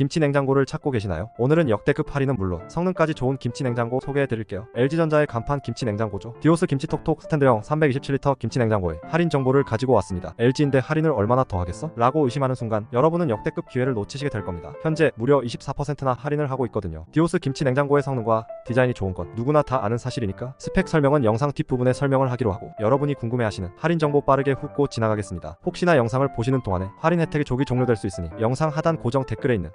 김치 냉장고를 찾고 계시나요? 오늘은 역대급 할인은 물론 성능까지 좋은 김치 냉장고 소개해 드릴게요. LG전자의 간판 김치 냉장고죠. 디오스 김치 톡톡 스탠드형 327리터 김치 냉장고에 할인 정보를 가지고 왔습니다. LG인데 할인을 얼마나 더 하겠어? 라고 의심하는 순간 여러분은 역대급 기회를 놓치시게 될 겁니다. 현재 무려 24%나 할인을 하고 있거든요. 디오스 김치 냉장고의 성능과 디자인이 좋은 건 누구나 다 아는 사실이니까 스펙 설명은 영상 뒷부분에 설명을 하기로 하고 여러분이 궁금해하시는 할인 정보 빠르게 훑고 지나가겠습니다. 혹시나 영상을 보시는 동안에 할인 혜택이 조기 종료될 수 있으니 영상 하단 고정 댓글에 있는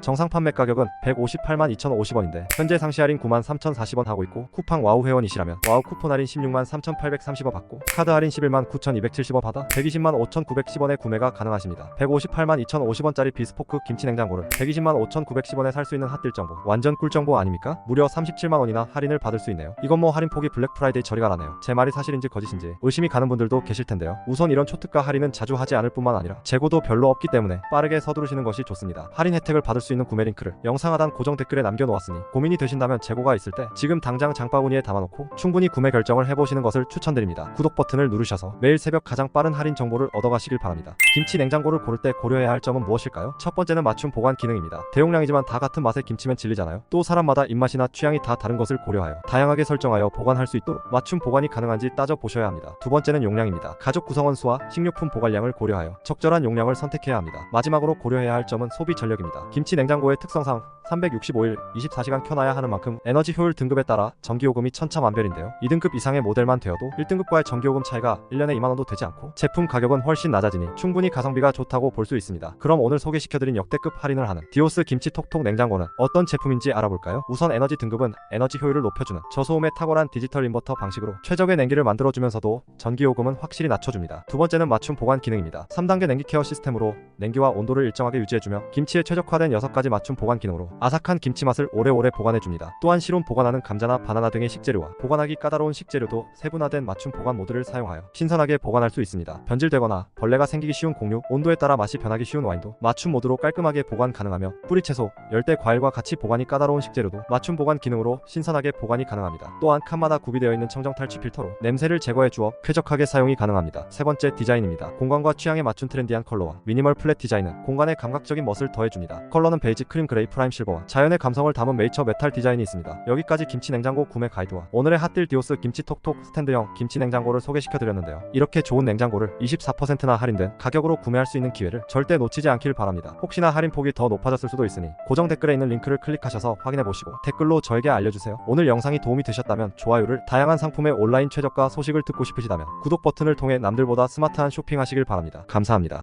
정상 판매 가격은 158만 2,050원인데 현재 상시 할인 9만 3,040원 하고 있고 쿠팡 와우 회원이시라면 와우 쿠폰 할인 16만 3,830원 받고 카드 할인 11만 9,270원 받아 120만 5,910원에 구매가 가능하십니다. 158만 2,050원짜리 비스포크 김치 냉장고를 120만 5,910원에 살 수 있는 핫딜 정보 완전 꿀 정보 아닙니까? 무려 37만 원이나 할인을 받을 수 있네요. 이건 뭐 할인 폭이 블랙 프라이데이 저리가 나네요. 제 말이 사실인지 거짓인지 의심이 가는 분들도 계실 텐데요. 우선 이런 초특가 할인은 자주 하지 않을 뿐만 아니라 재고도 별로 없기 때문에 빠르게 서두르시는 것이 좋습니다. 할인 혜택을 받을 수 있는 구매 링크를 영상 하단 고정 댓글에 남겨놓았으니 고민이 되신다면 재고가 있을 때 지금 당장 장바구니에 담아놓고 충분히 구매 결정을 해보시는 것을 추천드립니다. 구독 버튼을 누르셔서 매일 새벽 가장 빠른 할인 정보를 얻어가시길 바랍니다. 김치 냉장고를 고를 때 고려해야 할 점은 무엇일까요? 첫 번째는 맞춤 보관 기능입니다. 대용량이지만 다 같은 맛의 김치면 질리잖아요. 또 사람마다 입맛이나 취향이 다 다른 것을 고려하여 다양하게 설정하여 보관할 수 있도록 맞춤 보관이 가능한지 따져 보셔야 합니다. 두 번째는 용량입니다. 가족 구성원 수와 식료품 보관량을 고려하여 적절한 용량을 선택해야 합니다. 마지막으로 고려해야 할 점은 소비 전력입니다. 김치 냉장고의 특성상 365일 24시간 켜놔야 하는 만큼 에너지 효율 등급에 따라 전기요금이 천차만별인데요. 2등급 이상의 모델만 되어도 1등급과의 전기요금 차이가 1년에 2만원도 되지 않고 제품 가격은 훨씬 낮아지니 충분히 가성비가 좋다고 볼 수 있습니다. 그럼 오늘 소개시켜드린 역대급 할인을 하는 디오스 김치 톡톡 냉장고는 어떤 제품인지 알아볼까요? 우선 에너지 등급은 에너지 효율을 높여주는 저소음의 탁월한 디지털 인버터 방식으로 최적의 냉기를 만들어주면서도 전기요금은 확실히 낮춰줍니다. 두 번째는 맞춤 보관 기능입니다. 3단계 냉기 케어 시스템으로 냉기와 온도를 일정하게 유지해주며 김치에 최적화된 6가지 맞춤 보관 기능으로 아삭한 김치 맛을 오래오래 보관해줍니다. 또한 실온 보관하는 감자나 바나나 등의 식재료와 보관하기 까다로운 식재료도 세분화된 맞춤 보관 모드를 사용하여 신선하게 보관할 수 있습니다. 변질되거나 벌레가 생기기 쉬운 곡류, 온도에 따라 맛이 변하기 쉬운 와인도 맞춤 모드로 깔끔하게 보관 가능하며 뿌리채소, 열대 과일과 같이 보관이 까다로운 식재료도 맞춤 보관 기능으로 신선하게 보관이 가능합니다. 또한 칸마다 구비되어 있는 청정 탈취 필터로 냄새를 제거해 주어 쾌적하게 사용이 가능합니다. 세 번째 디자인입니다. 공간과 취향에 맞춘 트렌디한 컬러와 미니멀 플랫 디자인은 공간에 감각적인 멋을 더해줍니다. 컬러는 베이지, 크림 그레이, 프라임 실버 와 자연의 감성을 담은 메이처 메탈 디자인이 있습니다. 여기까지 김치 냉장고 구매 가이드와 오늘의 핫딜 디오스 김치 톡톡 스탠드형 김치 냉장고를 소개시켜드렸는데요. 이렇게 좋은 냉장고를 24%나 할인된 가격으로 구매할 수 있는 기회를 절대 놓치지 않길 바랍니다. 혹시나 할인 폭이 더 높아졌을 수도 있으니 고정 댓글에 있는 링크를 클릭하셔서 확인해 보시고 댓글로 저에게 알려주세요. 오늘 영상이 도움이 되셨다면 좋아요를 다양한 상품의 온라인 최저가 소식을 듣고 싶으시다면 구독 버튼을 통해 남들보다 스마트한 쇼핑하시길 바랍니다. 감사합니다.